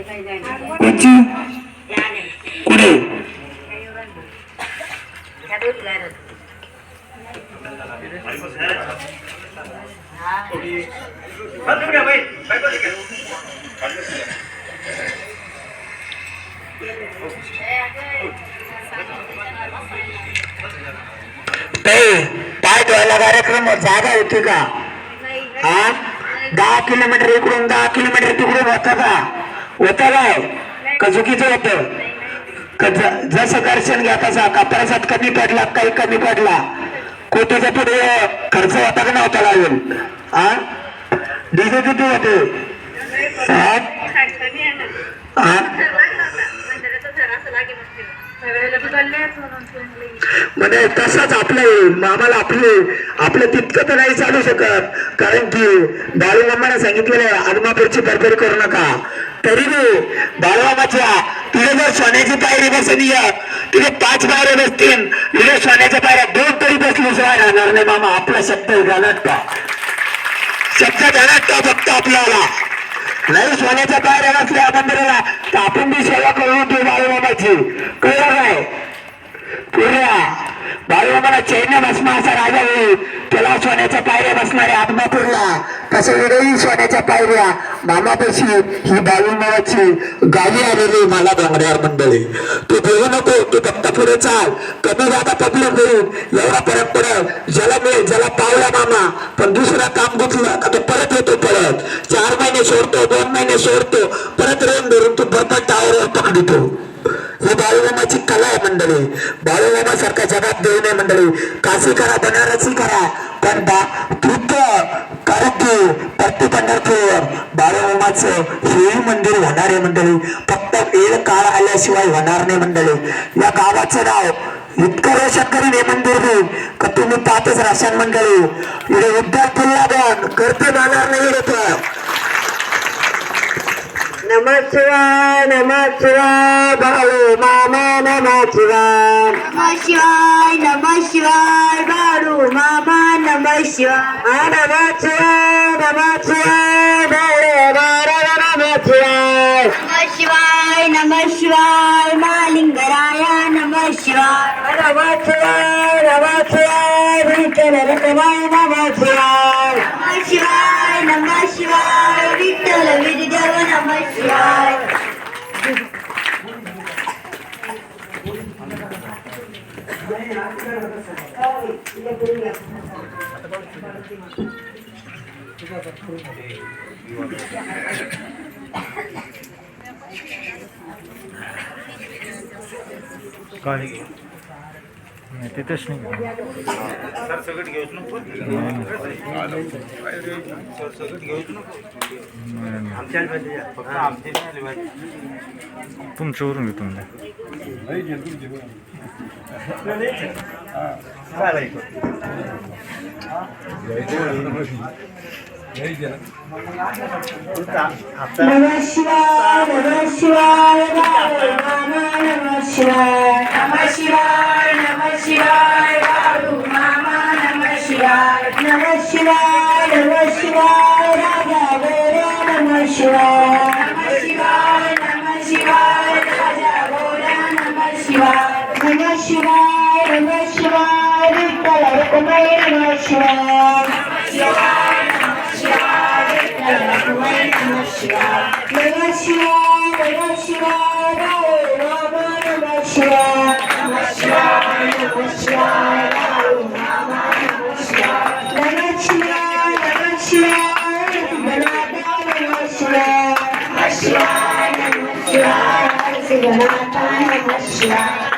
कोणची? कुठे? ते पाय कार्यक्रम जागा होती का? हा? दहा किलोमीटर इकडून दहा किलोमीटर तिकडून होता का? होतं काय का चुकीचं होतं जसं दर्शन घ्या तसा का प्रसाद कमी पडला काही कमी पडला कोटीचा पुढे खर्च होता का नव्हता लागेल. हा डीजे किती होते? म्हणजे तसंच आपलं आम्हाला आपले आपलं तितकं तर नाही चालू शकत. कारण की बाळूमामाने सांगितलेलं आहे आदमापूरची बरबरी करू नका. तरी मी बाळूमामाच्या तिथे जर सोन्याची पायरी बसली तुझे पाच पायरे बसतील. तुझ्या सोन्याच्या पायऱ्या दोन तरी बसल्याशिवाय राहणार नाही मामा. आपला शब्द जाणार का? शब्द जाणार का फक्त आपल्याला? नाही सोन्याच्या पायऱ्या बसल्या मंदिराला तर आपण बी सेवा करू तू बाळूबाबाची कळलं काय? पुऱ्या बाळूमामाला चैन्य भस्मा असा राजा होईल. त्याला सोन्याच्या पायऱ्या बसणाऱ्या आदमापूरला तसं वेगळी सोन्याच्या पायऱ्या? मामापाशी ही बाळूमामाची गावी आलेली मला डोंगऱ्यावर मंडळी. तू बोलू नको तू फक्त पुढे चाल. कमी जाता पब्लिक होईल. एवढा परत पडत ज्याला मिळेल ज्याला पावला मामा. पण दुसरा काम गुतलं का तो परत येतो परत. चार महिने सोडतो दोन महिने सोडतो. परत रेन धरून तू परत टावर पकडतो. ही बाळूमामाची कला आहे मंडळी. बाळूमामासारखा जगात देऊ नये मंडळी. काशी करा बनारसी करा. पण बा तृप्त कारकी प्रति पंढरपूर बाळूमामाचं हेही मंदिर होणार आहे मंडळी. फक्त वेळ काळ आल्याशिवाय होणार नाही मंडळी. या गावाचं नाव इतकं रोशन करीन हे मंदिर मी का तुम्ही पाहतच राशन मंडळी. इकडे विद्यार्थ्यांना बघ करते जाणार नाही इथं नम शिवाय नम शिवाय बाळू नमः शिवाय हा नम शिवाय नम शिवाय बाळू नम शिवाय नमः शिवाय नमः शिवाय मालिंगराया नमः शिवाय नम शिवाय नम शिवाय विठ्ठल रखमाई नम शिवाय नमः शिवाय शिवाय काय नाही तिथेच नाही. तुमच्यावरून घेतो म्हणजे. नमः शिवाय नमः शिवाय बाळू नमः शिवाय नमः शिवाय नमः शिवाय नमः शिवाय नमः शिवाय विठ्ठल रखुमाई नमः शिवाय नमः शिवाय नमः शिवाय विठ्ठल रखुमाई नमः शिवाय नमः शिवाय नमः शिवाय राहुल रामा नमः शिवाय नमः शिवाय नमः शिवाय राहुल रामा नमः शिवाय नमः शिवाय नमः शिवाय गणाता नमः शिवाय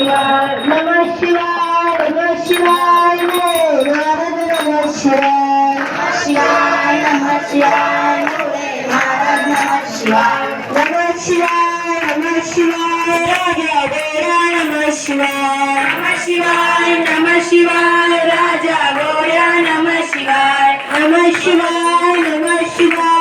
शिवाय नमः शिवाय नमः शिवाय नारद नमः शिवाय शिवाय शिवाय शिवाय शिवाय नम शिवाय राजा गोऱ्या नम शिवाय नम शिवाय नम शिवाय राजा गोरा नम शिवाय नम शिवाय नम शिवाय